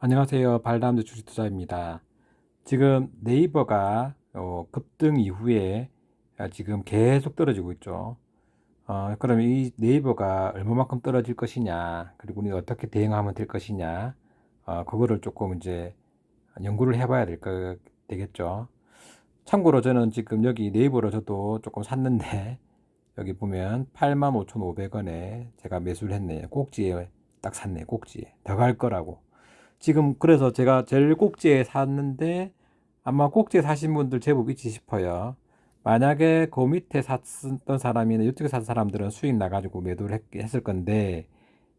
안녕하세요. 발담주 주식투자입니다. 지금 네이버가 어, 급등 이후에 아, 지금 계속 떨어지고 있죠. 어, 그럼 이 네이버가 얼마만큼 떨어질 것이냐, 그리고 우리가 어떻게 대응하면 될 것이냐, 어, 그거를 조금 이제 연구를 해봐야 될 거, 되겠죠. 참고로 저는 지금 여기 네이버로 저도 조금 샀는데, 여기 보면 85,500원에 제가 매수를 했네요. 꼭지에 딱 샀네, 꼭지에. 더 갈 거라고. 지금 그래서 제가 제일 꼭지에 샀는데 아마 꼭지에 사신 분들 제법 있지 싶어요. 만약에 그 밑에 샀던 사람이나 이쪽에 산 사람들은 수익 나가지고 매도를 했, 했을 건데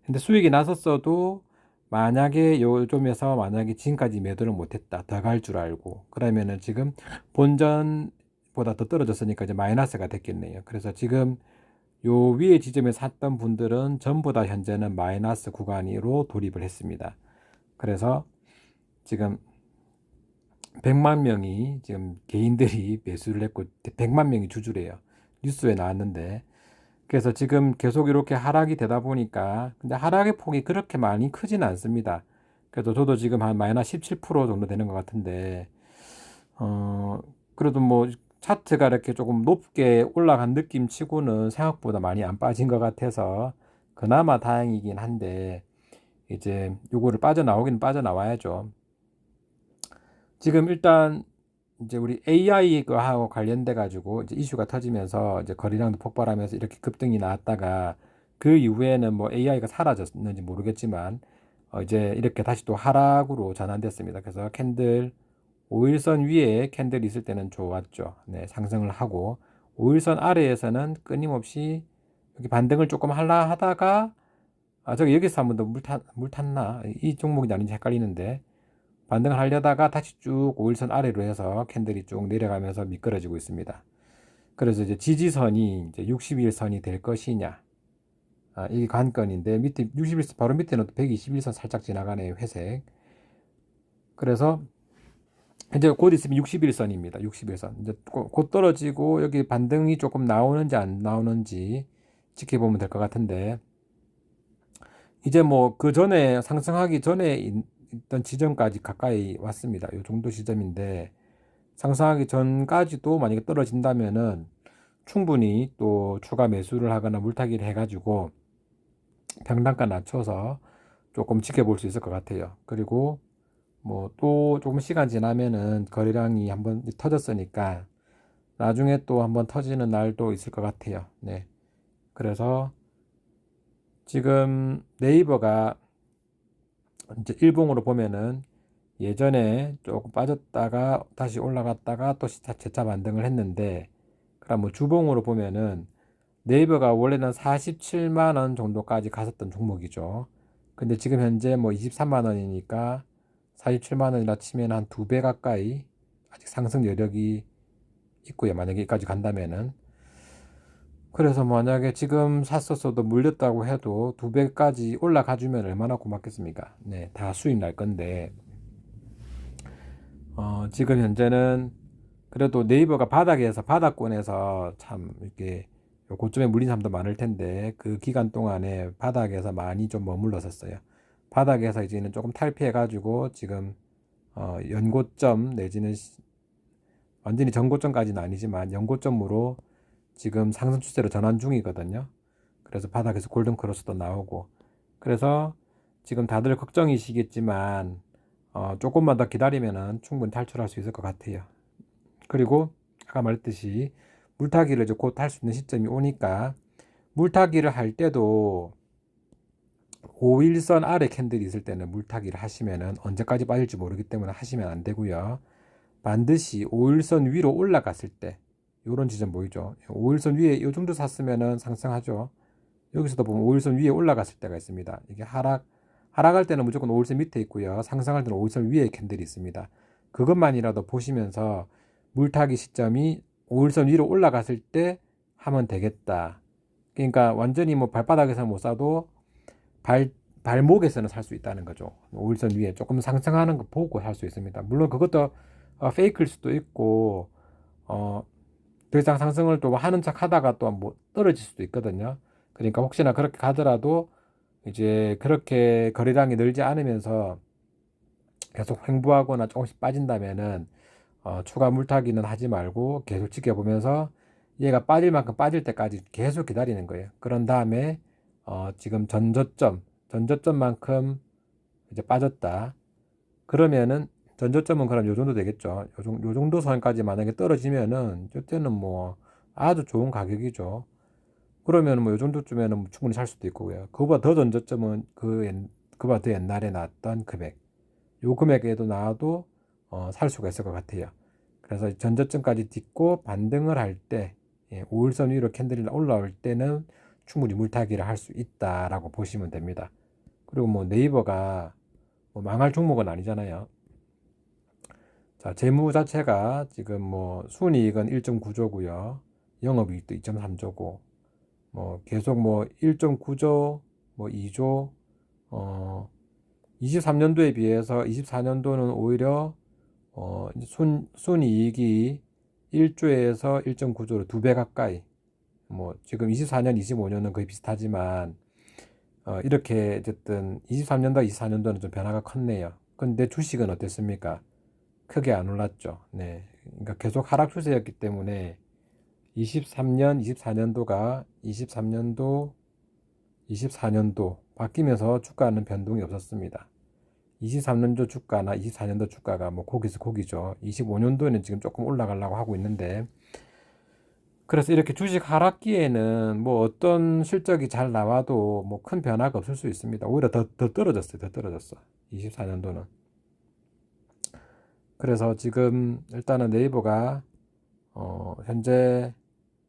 근데 수익이 났었어도 만약에 요점에서 만약에 지금까지 매도를 못했다 더 갈 줄 알고 그러면은 지금 본전보다 더 떨어졌으니까 이제 마이너스가 됐겠네요. 그래서 지금 요 위에 지점에 샀던 분들은 전부 다 현재는 마이너스 구간으로 돌입을 했습니다. 그래서 지금 100만 명이 지금 개인들이 매수를 했고 100만 명이 주주래요. 뉴스에 나왔는데 그래서 지금 계속 이렇게 하락이 되다 보니까 근데 하락의 폭이 그렇게 많이 크지는 않습니다. 그래도 저도 지금 한 마이너스 17% 정도 되는 것 같은데 어 그래도 뭐 차트가 이렇게 조금 높게 올라간 느낌 치고는 생각보다 많이 안 빠진 것 같아서 그나마 다행이긴 한데 이제 요거를 빠져나오긴 빠져나와야죠. 지금 일단 이제 우리 AI하고 관련돼 가지고 이제 이슈가 터지면서 이제 거래량도 폭발하면서 이렇게 급등이 나왔다가 그 이후에는 뭐 AI가 사라졌는지 모르겠지만 어 이제 이렇게 다시 또 하락으로 전환됐습니다. 그래서 캔들 5일선 위에 캔들이 있을 때는 좋았죠. 네, 상승을 하고 5일선 아래에서는 끊임없이 여기 반등을 조금 하려 하다가 아, 저기 여기서 한 번더물 탔나? 이 종목이 아닌지 헷갈리는데 반등을 하려다가 다시 쭉 5일선 아래로 해서 캔들이 쭉 내려가면서 미끄러지고 있습니다. 그래서 이제 지지선이 이제 60일선이 될 것이냐. 아, 이게 관건인데 밑에 60일선 바로 밑에는 121선 살짝 지나가네요. 회색. 그래서 이제 곧 있으면 61선입니다. 61선. 이제 곧 떨어지고 여기 반등이 조금 나오는지 안 나오는지 지켜보면 될 것 같은데 이제 뭐 그 전에 상승하기 전에 있던 지점까지 가까이 왔습니다. 이 정도 지점인데 상승하기 전까지도 만약에 떨어진다면은 충분히 또 추가 매수를 하거나 물타기를 해가지고 평단가 낮춰서 조금 지켜볼 수 있을 것 같아요. 그리고 뭐 또 조금 시간 지나면은 거래량이 한번 터졌으니까 나중에 또 한번 터지는 날도 있을 것 같아요. 네. 그래서 지금 네이버가 이제 일봉으로 보면은 예전에 조금 빠졌다가 다시 올라갔다가 또 재차 반등을 했는데 그럼 뭐 주봉으로 보면은 네이버가 원래는 47만 원 정도까지 갔었던 종목이죠. 근데 지금 현재 뭐 23만 원이니까 47만 원이라 치면 한 두 배 가까이 아직 상승 여력이 있고요. 만약에 여기까지 간다면은 그래서 만약에 지금 샀었어도 물렸다고 해도 두 배까지 올라가 주면 얼마나 고맙겠습니까? 네, 다 수익 날 건데 어, 지금 현재는 그래도 네이버가 바닥에서 바닥권에서 참 이렇게 고점에 물린 사람도 많을 텐데 그 기간 동안에 바닥에서 많이 좀 머물렀었어요. 바닥에서 이제는 조금 탈피해 가지고 지금 어, 연고점 내지는 완전히 전고점까지는 아니지만 연고점으로 지금 상승 추세로 전환 중이거든요. 그래서 바닥에서 골든 크로스도 나오고 그래서 지금 다들 걱정이시겠지만 어, 조금만 더 기다리면은 충분히 탈출할 수 있을 것 같아요. 그리고 아까 말했듯이 물타기를 이제 곧 할 수 있는 시점이 오니까 물타기를 할 때도 5일선 아래 캔들이 있을 때는 물타기를 하시면은 언제까지 빠질지 모르기 때문에 하시면 안 되고요. 반드시 5일선 위로 올라갔을 때 요런 지점 보이죠? 5일선 위에 요 정도 샀으면은 상승하죠. 여기서도 보면 5일선 위에 올라갔을 때가 있습니다. 이게 하락 하락할 때는 무조건 5일선 밑에 있고요. 상승할 때는 5일선 위에 캔들이 있습니다. 그것만이라도 보시면서 물타기 시점이 5일선 위로 올라갔을 때 하면 되겠다. 그러니까 완전히 뭐 발바닥에서 못 사도 발 발목에서는 살 수 있다는 거죠. 5일선 위에 조금 상승하는 거 보고 살 수 있습니다. 물론 그것도 어, 페이크일 수도 있고 어, 더 이상 상승을 또 하는 척 하다가 또 뭐 떨어질 수도 있거든요. 그러니까 혹시나 그렇게 가더라도 이제 그렇게 거래량이 늘지 않으면서 계속 횡보하거나 조금씩 빠진다면은 어, 추가 물타기는 하지 말고 계속 지켜보면서 얘가 빠질 만큼 빠질 때까지 계속 기다리는 거예요. 그런 다음에 어, 지금 전저점, 전저점만큼 이제 빠졌다. 그러면은 전저점은 그럼 요 정도 되겠죠. 요, 정, 요 정도 선까지 만약에 떨어지면은 이때는 뭐 아주 좋은 가격이죠. 그러면 뭐요 정도쯤에는 충분히 살 수도 있고요. 그거보다 더 전저점은 그 옛, 그보다 더 옛날에 나왔던 금액. 요 금액에도 나와도 어, 살 수가 있을 것 같아요. 그래서 전저점까지 딛고 반등을 할 때, 예, 5일선 위로 캔들이 올라올 때는 충분히 물타기를 할 수 있다라고 보시면 됩니다. 그리고 뭐 네이버가 뭐 망할 종목은 아니잖아요. 자, 재무 자체가 지금 뭐 순이익은 1.9조고요. 영업이익도 2.3조고, 뭐 계속 뭐 1.9조, 뭐 2조, 어, 23년도에 비해서 24년도는 오히려 어, 순, 순이익이 1조에서 1.9조로 두 배 가까이 뭐 지금 24년, 25년은 거의 비슷하지만 어, 이렇게 어쨌든 23년도, 24년도는 좀 변화가 컸네요. 근데 주식은 어땠습니까? 크게 안 올랐죠. 네. 그러니까 계속 하락 추세였기 때문에 23년, 24년도가 23년도, 24년도 바뀌면서 주가는 변동이 없었습니다. 23년도 주가나 24년도 주가가 뭐 고기서 고기죠. 25년도에는 지금 조금 올라가려고 하고 있는데 그래서 이렇게 주식 하락기에는 뭐 어떤 실적이 잘 나와도 뭐 큰 변화가 없을 수 있습니다. 오히려 더, 더 떨어졌어요. 더 떨어졌어. 24년도는. 그래서 지금 일단은 네이버가 어 현재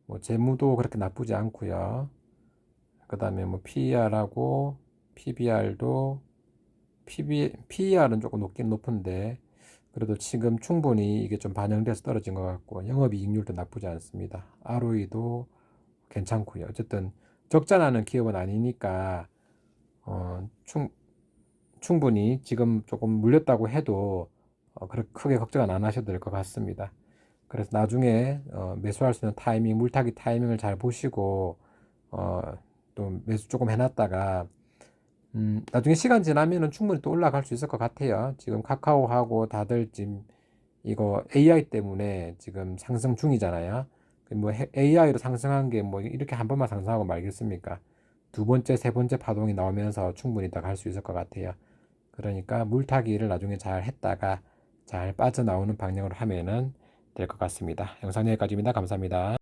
뭐 재무도 그렇게 나쁘지 않고요. 그 다음에 뭐 PER하고 PBR도 PB, PER은 조금 높긴 높은데 그래도 지금 충분히 이게 좀 반영돼서 떨어진 것 같고 영업이익률도 나쁘지 않습니다. ROE도 괜찮고요. 어쨌든 적자 나는 기업은 아니니까 어, 충, 충분히 지금 조금 물렸다고 해도 어, 그렇게 크게 걱정은 안 하셔도 될 것 같습니다. 그래서 나중에 어, 매수할 수 있는 타이밍, 물타기 타이밍을 잘 보시고 어, 또 매수 조금 해놨다가 음, 나중에 시간 지나면은 충분히 또 올라갈 수 있을 것 같아요. 지금 카카오하고 다들 지금 이거 AI 때문에 지금 상승 중이잖아요. 뭐 AI로 상승한 게 뭐 이렇게 한 번만 상승하고 말겠습니까? 두 번째, 세 번째 파동이 나오면서 충분히 더 갈 수 있을 것 같아요. 그러니까 물타기를 나중에 잘 했다가 잘 빠져나오는 방향으로 하면은 될 것 같습니다. 영상 여기까지입니다. 감사합니다.